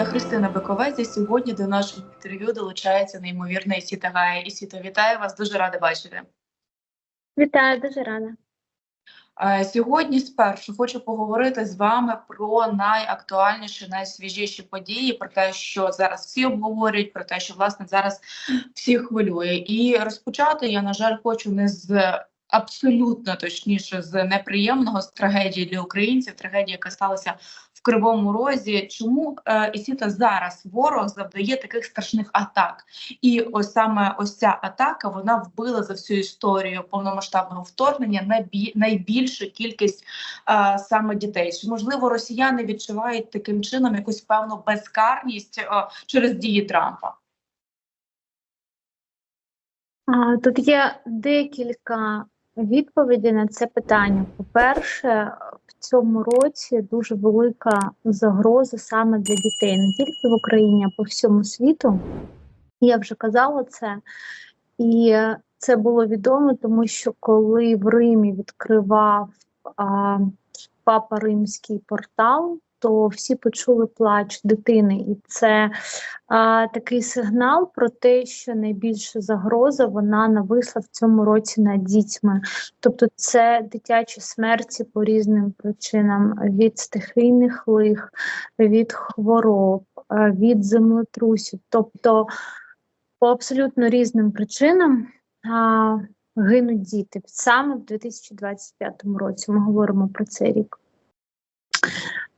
я Христина Биковець. І сьогодні до нашого інтерв'ю долучається неймовірна Ісіта Гая. Ісіта, вітаю вас, дуже рада бачити. Вітаю, дуже рада. Е, Сьогодні спершу хочу поговорити з вами про найактуальніші, найсвіжіші події, про те, що зараз всі обговорюють, про те, що власне зараз всі хвилює. І розпочати я, на жаль, хочу не з абсолютно точніше з неприємного, з трагедії для українців, трагедії, яка сталася в Кривому Розі. Чому е, Ісіта зараз ворог завдає таких страшних атак? І ось саме ось ця атака вона вбила за всю історію повномасштабного вторгнення найбі, найбільшу кількість е, саме дітей. Чи можливо росіяни відчувають таким чином якусь певну безкарність е, через дії Трампа? Тут є декілька відповідей на це питання. По-перше, в цьому році дуже велика загроза саме для дітей, не тільки в Україні, а по всьому світу. Я вже казала це, і це було відомо, тому що коли в Римі відкривав а, папа римський портал, то всі почули плач дитини, і це а, такий сигнал про те, що найбільша загроза вона нависла в цьому році над дітьми. Тобто, це дитячі смерті по різним причинам: від стихійних лих, від хвороб, від землетрусів. Тобто, по абсолютно різним причинам. А, Гинуть діти саме в 2025 році. Ми говоримо про цей рік.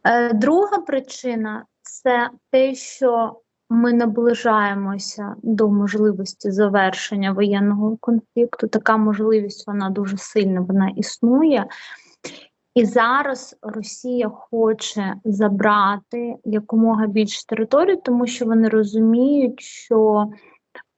Е, Друга причина це те, що ми наближаємося до можливості завершення воєнного конфлікту. Така можливість вона дуже сильна, вона існує. І зараз Росія хоче забрати якомога більше територій, тому що вони розуміють, що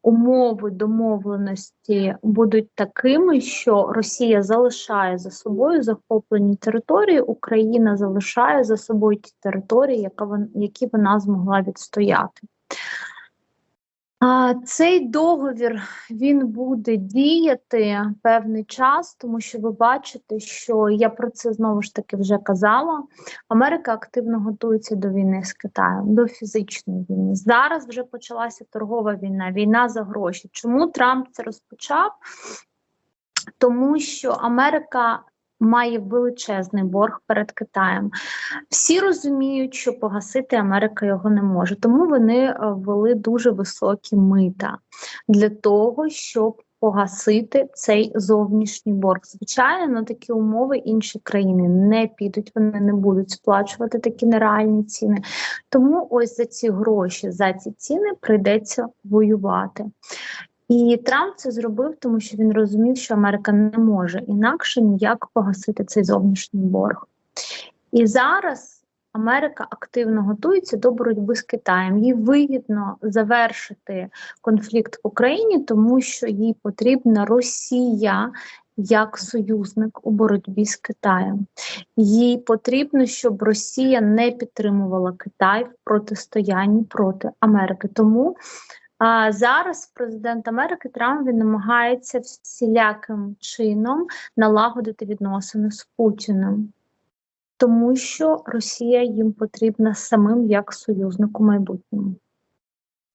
умови домовленості будуть такими, що Росія залишає за собою захоплені території, Україна залишає за собою ті території, які вона змогла відстояти. Цей договір він буде діяти певний час, тому що ви бачите, що я про це знову ж таки вже казала. Америка активно готується до війни з Китаєм, до фізичної війни. Зараз вже почалася торгова війна, війна за гроші. Чому Трамп це розпочав? Тому що Америка має величезний борг перед Китаєм. Всі розуміють, що погасити Америка його не може, тому вони е, ввели дуже високі мита для того, щоб погасити цей зовнішній борг. Звичайно, на такі умови інші країни не підуть, вони не будуть сплачувати такі нереальні ціни. Тому ось за ці гроші, за ці ціни прийдеться воювати. І Трамп це зробив, тому що він розумів, що Америка не може інакше ніяк погасити цей зовнішній борг. І зараз Америка активно готується до боротьби з Китаєм. Їй вигідно завершити конфлікт в Україні, тому що їй потрібна Росія як союзник у боротьбі з Китаєм. Їй потрібно, щоб Росія не підтримувала Китай в протистоянні проти Америки. Тому а зараз президент Америки Трамп він намагається всіляким чином налагодити відносини з Путіним, тому що Росія їм потрібна самим як союзнику майбутньому.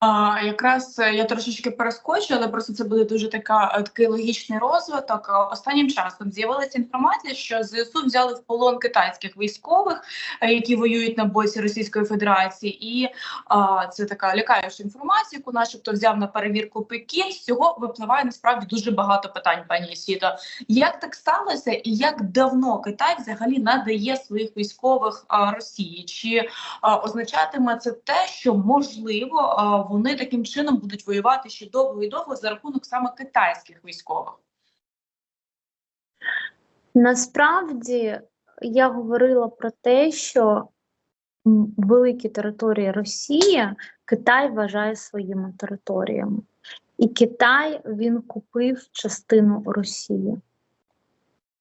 А, якраз е, я трошечки перескочу, але просто це буде дуже така е, такий логічний розвиток. Е, Останнім часом з'явилася інформація, що ЗСУ взяли в полон китайських військових, які воюють на боці Російської Федерації, і а, це така лякаюча інформація, яку, начебто, взяв на перевірку Пекін. З цього випливає насправді дуже багато питань, пані Сіто. Як так сталося, і як давно Китай взагалі надає своїх військових а, Росії? Чи а, означатиме це те, що можливо а, вони таким чином будуть воювати ще довго і довго за рахунок саме китайських військових? Насправді я говорила про те, що великі території Росії Китай вважає своїми територіями. І Китай він купив частину Росії.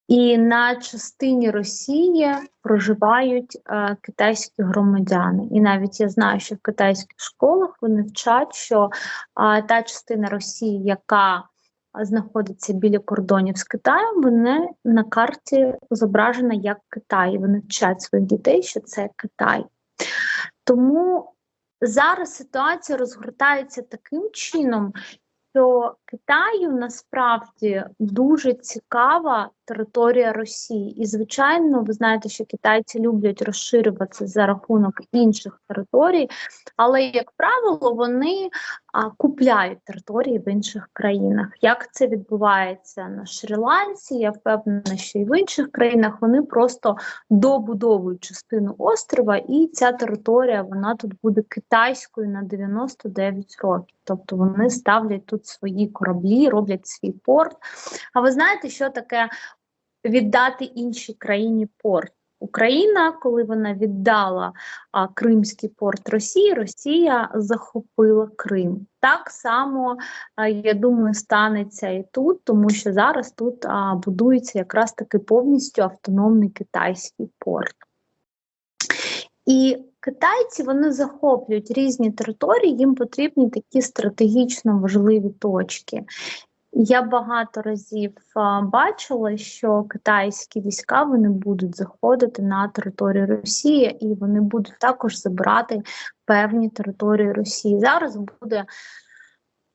І на частині Росії проживають е, китайські громадяни. І навіть я знаю, що в китайських школах вони вчать, що е, та частина Росії, яка знаходиться біля кордонів з Китаєм, вони на карті зображена як Китай. Вони вчать своїх дітей, що це Китай. Тому зараз ситуація розгортається таким чином, що Китаю насправді дуже цікава територія Росії. І, звичайно, ви знаєте, що китайці люблять розширюватися за рахунок інших територій, але, як правило, вони а, купляють території в інших країнах. Як це відбувається на Шрі-Ланці, я впевнена, що і в інших країнах вони просто добудовують частину острова, і ця територія вона тут буде китайською на 99 років. Тобто вони ставлять тут свої кораблі, роблять свій порт. А ви знаєте, що таке віддати іншій країні порт? Україна, коли вона віддала а, Кримський порт Росії, Росія захопила Крим. Так само, а, я думаю, станеться і тут, тому що зараз тут а, будується якраз таки повністю автономний китайський порт. І китайці вони захоплюють різні території, їм потрібні такі стратегічно важливі точки. Я багато разів бачила, що китайські війська вони будуть заходити на територію Росії, і вони будуть також забирати певні території Росії. Зараз буде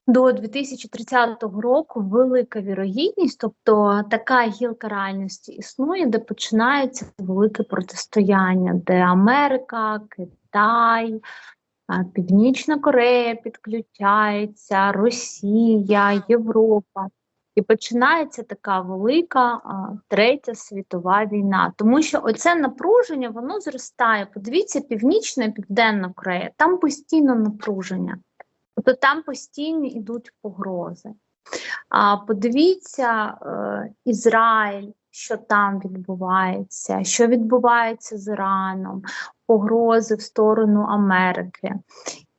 до 2030 року велика вірогідність, тобто така гілка реальності існує, де починається велике протистояння, де Америка, Китай. Північна Корея підключається, Росія, Європа. І починається така велика третя світова війна. Тому що оце напруження воно зростає. Подивіться, Північна і Південна Корея, там постійно напруження. Тобто там постійно йдуть погрози. А подивіться е, Ізраїль, що там відбувається, що відбувається з Іраном, погрози в сторону Америки.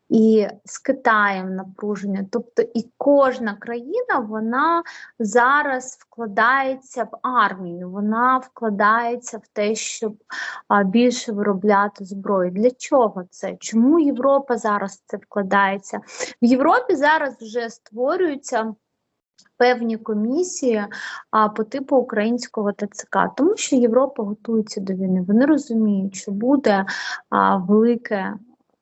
І з Китаєм напруження, тобто і кожна країна вона зараз вкладається в армію, вона вкладається в те, щоб а, більше виробляти зброю. Для чого це? Чому Європа зараз це вкладається? В Європі зараз вже створюються певні комісії а, по типу українського ТЦК, тому що Європа готується до війни. Вони розуміють, що буде а, велике.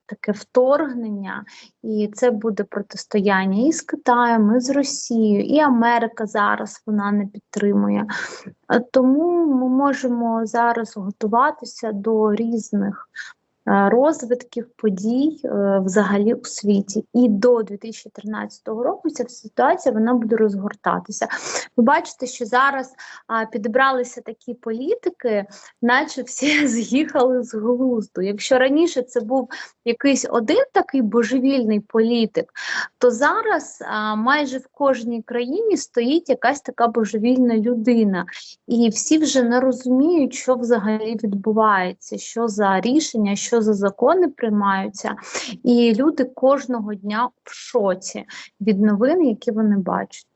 Таке вторгнення, і це буде протистояння і з Китаєм, і з Росією, і Америка зараз вона не підтримує. Тому ми можемо зараз готуватися до різних розвитків подій е, взагалі у світі. І до 2013 року ця ситуація вона буде розгортатися. Ви бачите, що зараз підібралися такі політики, наче всі з'їхали з глузду. Якщо раніше це був якийсь один такий божевільний політик, то зараз майже в кожній країні стоїть якась така божевільна людина, і всі вже не розуміють, що взагалі відбувається, що за рішення, що за закони приймаються, і люди кожного дня в шоці від новин, які вони бачать.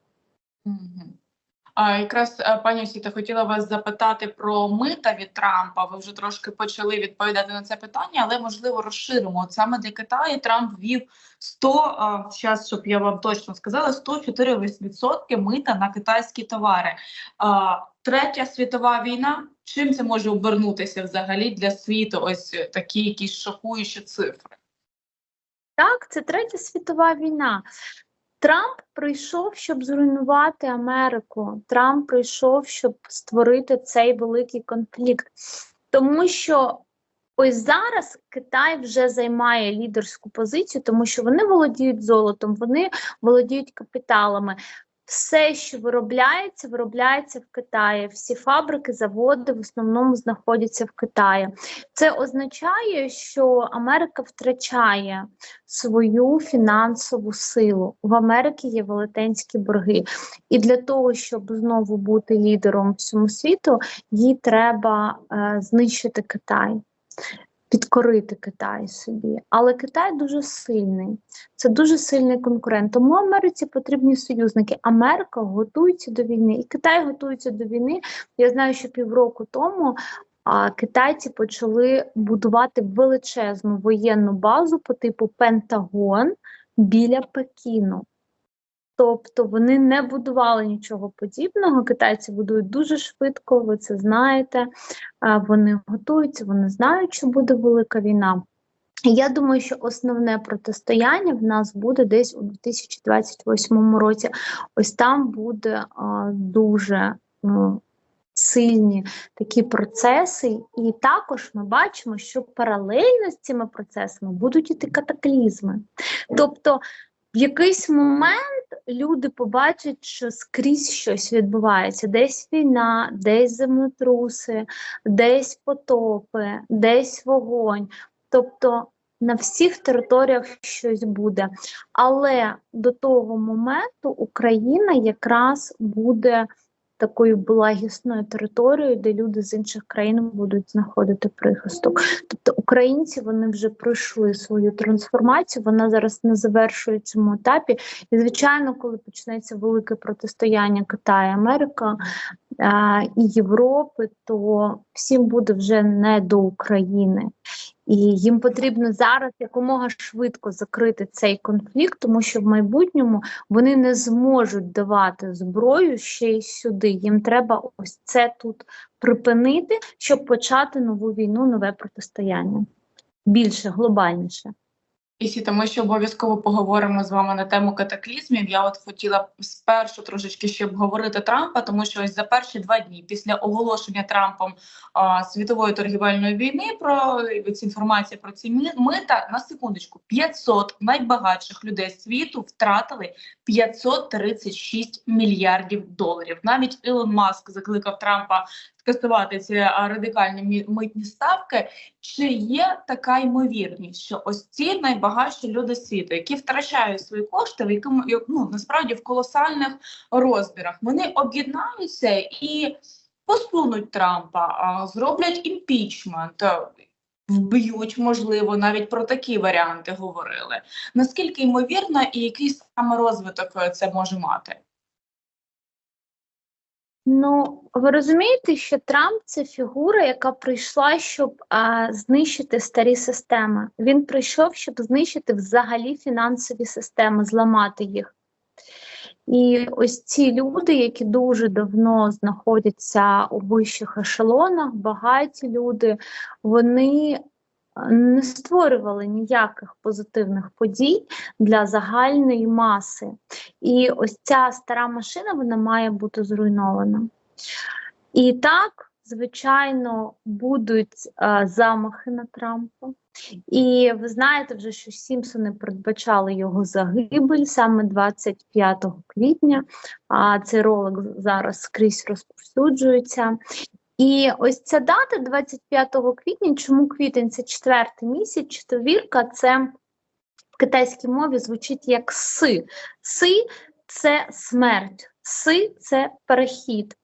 А якраз е, пані Осіта, хотіла вас запитати про мита від Трампа. Ви вже трошки почали відповідати на це питання, але можливо розширимо. От саме для Китаю Трамп ввів 100, зараз, щоб я вам точно сказала, 104% мита на китайські товари. А, Третя світова війна. Чим це може обернутися взагалі для світу? Ось такі якісь шокуючі цифри. Так, це третя світова війна. Трамп прийшов, щоб зруйнувати Америку. Трамп прийшов, щоб створити цей великий конфлікт. Тому що ось зараз Китай вже займає лідерську позицію, тому що вони володіють золотом, вони володіють капіталами. Все, що виробляється, виробляється в Китаї. Всі фабрики, заводи в основному знаходяться в Китаї. Це означає, що Америка втрачає свою фінансову силу. В Америці є велетенські борги. І для того, щоб знову бути лідером всьому світу, їй треба е, знищити Китай. Підкорити Китай собі, але Китай дуже сильний, це дуже сильний конкурент. Тому Америці потрібні союзники. Америка готується до війни, і Китай готується до війни. Я знаю, що півроку тому а, китайці почали будувати величезну воєнну базу по типу Пентагон біля Пекіну. Тобто вони не будували нічого подібного. Китайці будують дуже швидко, ви це знаєте. Вони готуються, вони знають, що буде велика війна. Я думаю, що основне протистояння в нас буде десь у 2028 році. Ось там буде а, дуже ну, сильні такі процеси, і також ми бачимо, що паралельно з цими процесами будуть іти катаклізми. Тобто, в якийсь момент люди побачать, що скрізь щось відбувається: десь війна, десь землетруси, десь потопи, десь вогонь. Тобто на всіх територіях щось буде. Але до того моменту Україна якраз буде такою благісною територією, де люди з інших країн будуть знаходити прихисток. Тобто українці вони вже пройшли свою трансформацію, вона зараз на завершуючому етапі. І, звичайно, коли почнеться велике протистояння Китаю, Америка і Європи, то всім буде вже не до України. І їм потрібно зараз якомога швидко закрити цей конфлікт, тому що в майбутньому вони не зможуть давати зброю ще й сюди. Їм треба ось це тут припинити, щоб почати нову війну, нове протистояння більше, глобальніше. І тому що обов'язково поговоримо з вами на тему катаклізмів. Я от хотіла спершу трошечки ще обговорити Трампа, тому що ось за перші два дні після оголошення Трампом а, світової торгівельної війни про інформація про ці мита на секундочку 500 найбагатших людей світу втратили 536 мільярдів доларів. Навіть Ілон Маск закликав Трампа скасувати ці радикальні мі- митні ставки. Чи є така ймовірність, що ось ці найбагатші люди світу, які втрачають свої кошти, в якому ну насправді в колосальних розмірах, вони об'єднаються і посунуть Трампа, зроблять імпічмент, вб'ють, можливо, навіть про такі варіанти говорили. Наскільки ймовірно і який саме розвиток е, це може мати? Ну, ви розумієте, що Трамп це фігура, яка прийшла, щоб а, знищити старі системи. Він прийшов, щоб знищити взагалі фінансові системи, зламати їх. І ось ці люди, які дуже давно знаходяться у вищих ешелонах, багаті люди, вони не створювали ніяких позитивних подій для загальної маси. І ось ця стара машина вона має бути зруйнована. І так, звичайно, будуть е, замахи на Трампа. І ви знаєте вже, що Сімпсони передбачали його загибель саме 25 квітня. А цей ролик зараз скрізь розповсюджується. І ось ця дата 25 квітня. Чому квітень? Це четвертий місяць, четвірка це в китайській мові звучить як си. Си це смерть, си це перехід.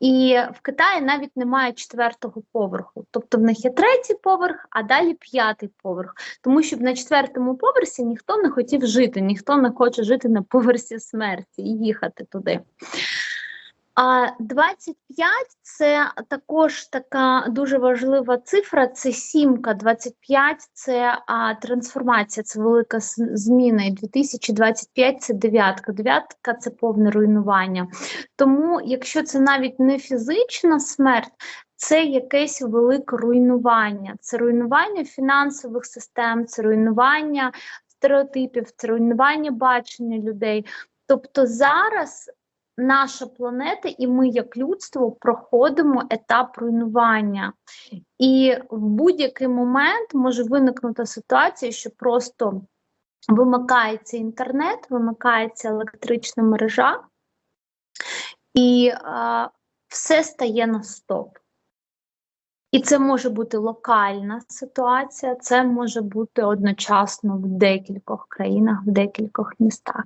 І в Китаї навіть немає четвертого поверху. Тобто в них є третій поверх, а далі п'ятий поверх. Тому що на четвертому поверсі ніхто не хотів жити, ніхто не хоче жити на поверсі смерті і їхати туди. А 25 – це також така дуже важлива цифра. Це сімка. 25 – це а, трансформація, це велика зміна. І 2025 – це дев'ятка. Дев'ятка – це повне руйнування. Тому, якщо це навіть не фізична смерть, це якесь велике руйнування. Це руйнування фінансових систем, це руйнування стереотипів, це руйнування бачення людей. Тобто зараз наша планета і ми, як людство, проходимо етап руйнування. І в будь-який момент може виникнути ситуація, що просто вимикається інтернет, вимикається електрична мережа, і а, все стає на стоп. І це може бути локальна ситуація, це може бути одночасно в декількох країнах, в декількох містах.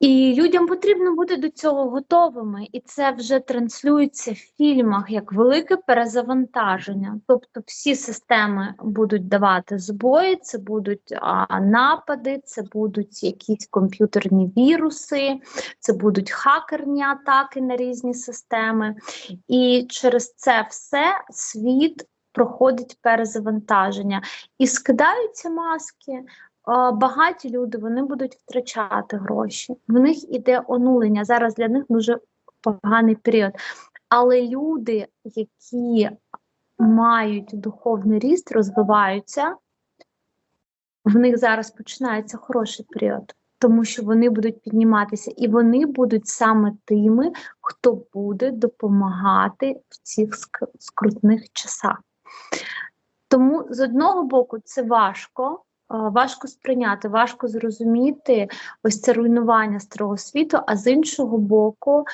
І людям потрібно бути до цього готовими, і це вже транслюється в фільмах як велике перезавантаження. Тобто всі системи будуть давати збої, це будуть а, напади, це будуть якісь комп'ютерні віруси, це будуть хакерні атаки на різні системи. І через це все світ проходить перезавантаження і скидаються маски. А, Багаті люди вони будуть втрачати гроші. В них іде онулення. Зараз для них дуже поганий період. Але люди, які мають духовний ріст, розвиваються, в них зараз починається хороший період, тому що вони будуть підніматися, і вони будуть саме тими, хто буде допомагати в цих скрутних часах. Тому з одного боку це важко. А, Важко сприйняти, важко зрозуміти ось це руйнування старого світу, а з іншого боку,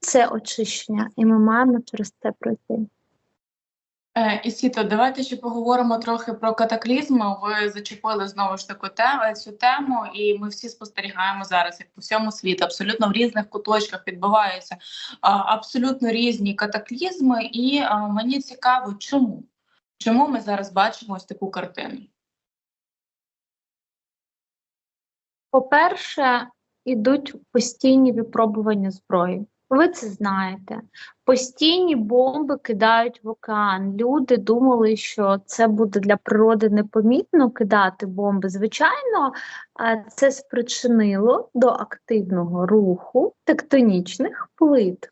це очищення, і ми маємо через це пройти. Е, Ісіто, давайте ще поговоримо трохи про катаклізми. Ви зачепили знову ж таку тему, цю тему, і ми всі спостерігаємо зараз, як по всьому світу, абсолютно в різних куточках відбуваються а, абсолютно різні катаклізми. І мені цікаво, чому? Чому ми зараз бачимо ось таку картину? По-перше, ідуть постійні випробування зброї. Ви це знаєте. Постійні бомби кидають в океан. Люди думали, що це буде для природи непомітно кидати бомби. Звичайно, це спричинило до активного руху тектонічних плит.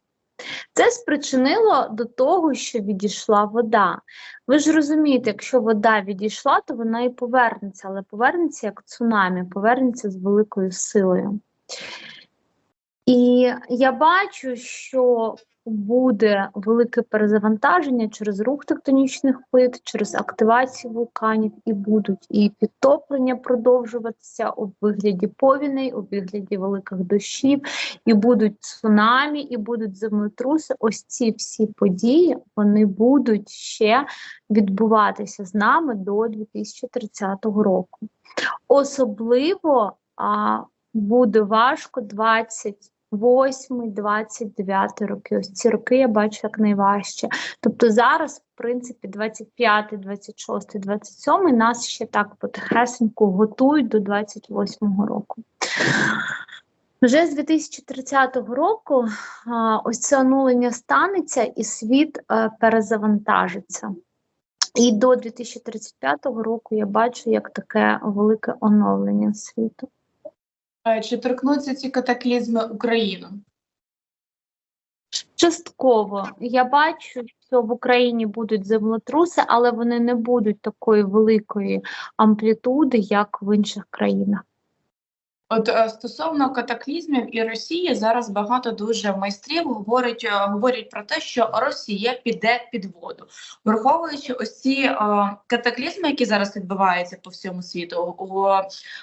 Це спричинило до того, що відійшла вода. Ви ж розумієте, якщо вода відійшла, то вона і повернеться, але повернеться як цунамі, повернеться з великою силою. І я бачу, що буде велике перезавантаження через рух тектонічних плит, через активацію вулканів, і будуть і підтоплення продовжуватися у вигляді повіней, у вигляді великих дощів, і будуть цунамі, і будуть землетруси. Ось ці всі події вони будуть ще відбуватися з нами до 2030 року. Особливо а, буде важко 28-29 роки. Ось ці роки я бачу як найважче. Тобто зараз, в принципі, 25, 26, 27 нас ще так потихесеньку готують до 28-го року. Вже з 2030 року а, ось це онулення станеться і світ е, перезавантажиться. І до 2035 року я бачу як таке велике оновлення світу. Чи торкнуться ці катаклізми Україну? Частково я бачу, що в Україні будуть землетруси, але вони не будуть такої великої амплітуди, як в інших країнах. От е, стосовно катаклізмів і Росії зараз багато дуже майстрів говорять, е, говорять про те, що Росія піде під воду, враховуючи ось ці е, катаклізми, які зараз відбуваються по всьому світу,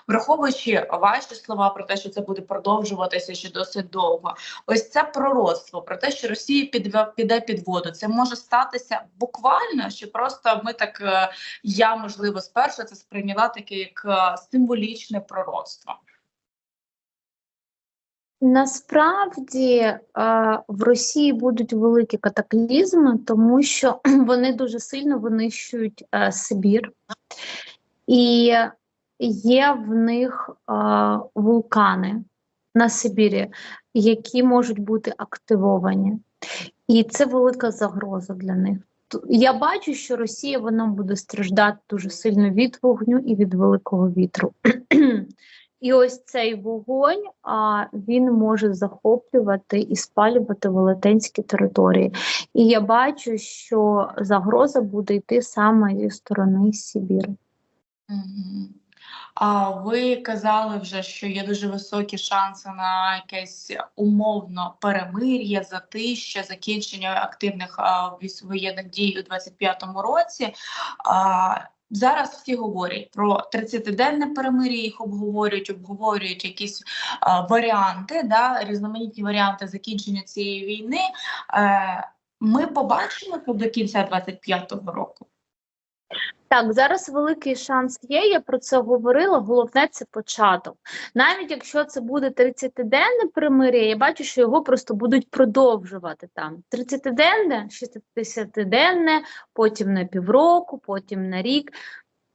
враховуючи ваші слова про те, що це буде продовжуватися ще досить довго. Ось це пророцтво про те, що Росія піде під воду. Це може статися буквально, що просто ми так я можливо спершу це сприйняла таке як символічне пророцтво. Насправді е, в Росії будуть великі катаклізми, тому що вони дуже сильно винищують е, Сибір, і є в них е, вулкани на Сибірі, які можуть бути активовані. І це велика загроза для них. Я бачу, що Росія вона буде страждати дуже сильно від вогню і від великого вітру. І ось цей вогонь а, він може захоплювати і спалювати велетенські території. І я бачу, що загроза буде йти саме зі сторони Сибіру. А ви казали вже, що є дуже високі шанси на якесь умовно перемир'я, затища, закінчення активних а, воєнних дій у 25-му році. А, зараз всі говорять про 30-денне перемир'я, їх обговорюють, обговорюють якісь а, варіанти, да, різноманітні варіанти закінчення цієї війни. Е, ми побачимо до кінця 25-го року. Так, зараз великий шанс є. Я про це говорила. Головне це початок. Навіть якщо це буде 30-денне примир'я, я бачу, що його просто будуть продовжувати там. 30-денне, 60-денне, потім на півроку, потім на рік.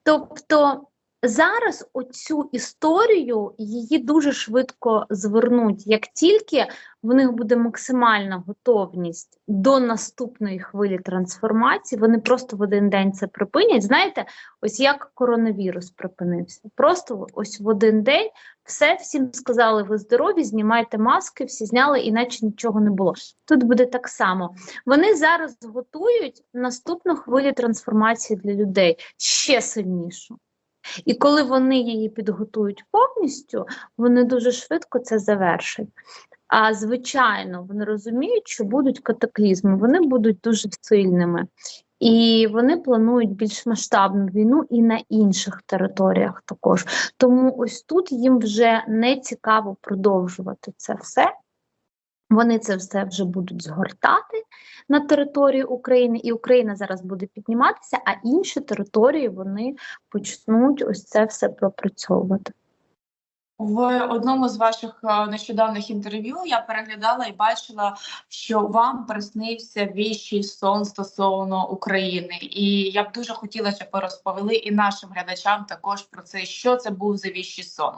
Тобто зараз оцю історію її дуже швидко звернуть. Як тільки в них буде максимальна готовність до наступної хвилі трансформації, вони просто в один день це припинять. Знаєте, ось як коронавірус припинився. Просто ось в один день все, всім сказали, ви здорові, знімайте маски, всі зняли, іначе нічого не було. Тут буде так само. Вони зараз готують наступну хвилю трансформації для людей ще сильнішу. І коли вони її підготують повністю, вони дуже швидко це завершать. А звичайно, вони розуміють, що будуть катаклізми, вони будуть дуже сильними. І вони планують більш масштабну війну і на інших територіях також. Тому ось тут їм вже не цікаво продовжувати це все. Вони це все вже будуть згортати на території України, і Україна зараз буде підніматися, а інші території вони почнуть ось це все пропрацьовувати. В одному з ваших е, нещодавних інтерв'ю я переглядала і бачила, що вам приснився віщий сон стосовно України, і я б дуже хотіла, щоб ви розповіли і нашим глядачам також про це, що це був за віщий сон.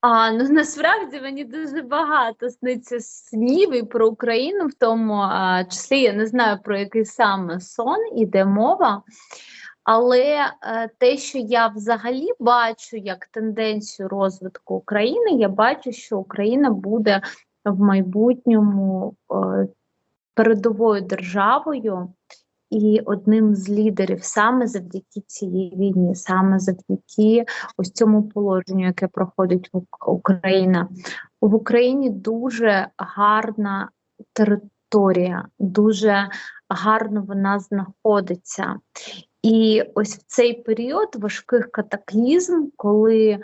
А ну насправді мені дуже багато сниться снів і про Україну, в тому а, числі я не знаю про який саме сон іде мова. Але е, те, що я взагалі бачу як тенденцію розвитку України, я бачу, що Україна буде в майбутньому е, передовою державою і одним з лідерів саме завдяки цій війні, саме завдяки ось цьому положенню, яке проходить Україна. В Україні дуже гарна територія, дуже гарно вона знаходиться. І ось в цей період важких катаклізм, коли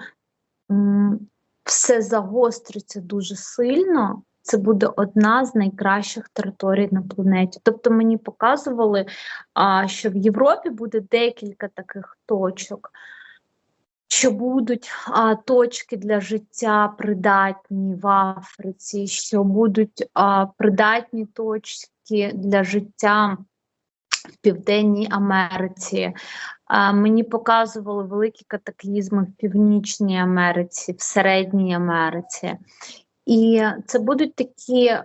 м, все загостриться дуже сильно, це буде одна з найкращих територій на планеті. Тобто мені показували, що в Європі буде декілька таких точок, що будуть а, точки для життя придатні в Африці, що будуть а, придатні точки для життя в Південній Америці. А, мені показували великі катаклізми в Північній Америці, в Середній Америці. І це будуть такі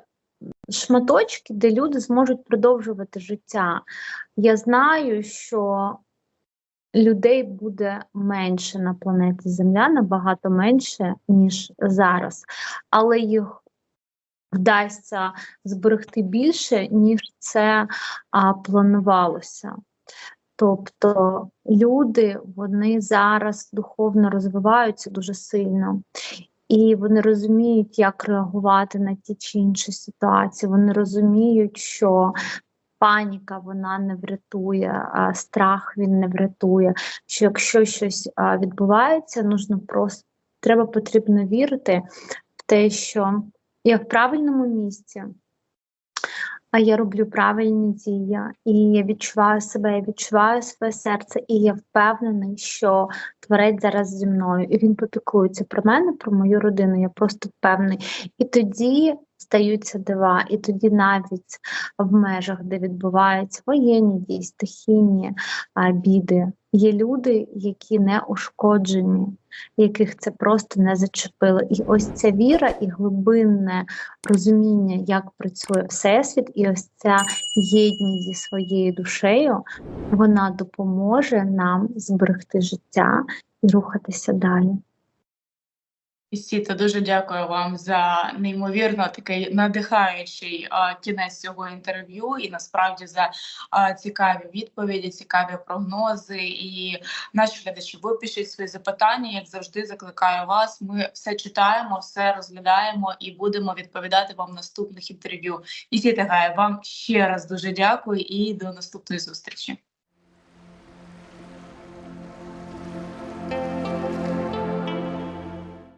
шматочки, де люди зможуть продовжувати життя. Я знаю, що людей буде менше на планеті Земля, набагато менше, ніж зараз, але їх вдасться зберегти більше, ніж це а, планувалося. Тобто люди вони зараз духовно розвиваються дуже сильно, і вони розуміють, як реагувати на ті чи інші ситуації. Вони розуміють, що паніка вона не врятує, страх він не врятує. Що якщо щось відбувається, нужно просто треба потрібно вірити в те, що я в правильному місці. А я роблю правильні дії, і я відчуваю себе, я відчуваю своє серце, і я впевнений, що творець зараз зі мною, і він попікується про мене, про мою родину. Я просто впевнений. І тоді стаються дива, і тоді навіть в межах, де відбуваються воєнні дії, стихійні біди, є люди, які не ушкоджені, яких це просто не зачепило. І ось ця віра і глибинне розуміння, як працює всесвіт, і ось ця єдність зі своєю душею, вона допоможе нам зберегти життя і рухатися далі. Істіта, дуже дякую вам за неймовірно такий надихаючий а, кінець цього інтерв'ю, і насправді за а, цікаві відповіді, цікаві прогнози. І наші глядачі, ви пишіть свої запитання. Як завжди, закликаю вас. Ми все читаємо, все розглядаємо і будемо відповідати вам в наступних інтерв'ю. Істіта Гая, вам ще раз дуже дякую і до наступної зустрічі.